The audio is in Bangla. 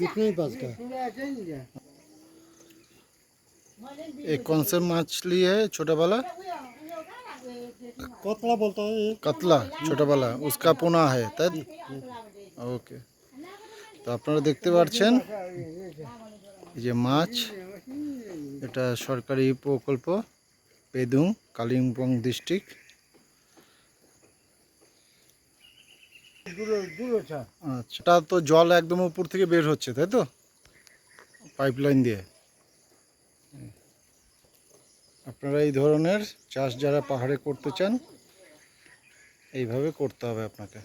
इतने ही बच गया सुना चाहिँ नि क्या ये कौन सा मछली है छोटा वाला कतला बोलता है ये কাতলা ছোটবেলা উস্কা পোনা হয় তাই ওকে তো আপনারা দেখতে পাচ্ছেন এই যে মাছ এটা সরকারি প্রকল্প পেদুং কালিম্পং ডিস্ট্রিক্ট আচ্ছা। তো জল একদম উপর থেকে বের হচ্ছে, তাই তো? পাইপলাইন দিয়ে। আপনারা এই ধরনের চাষ যারা পাহাড়ে করতে চান, এইভাবে করতে হবে আপনাকে।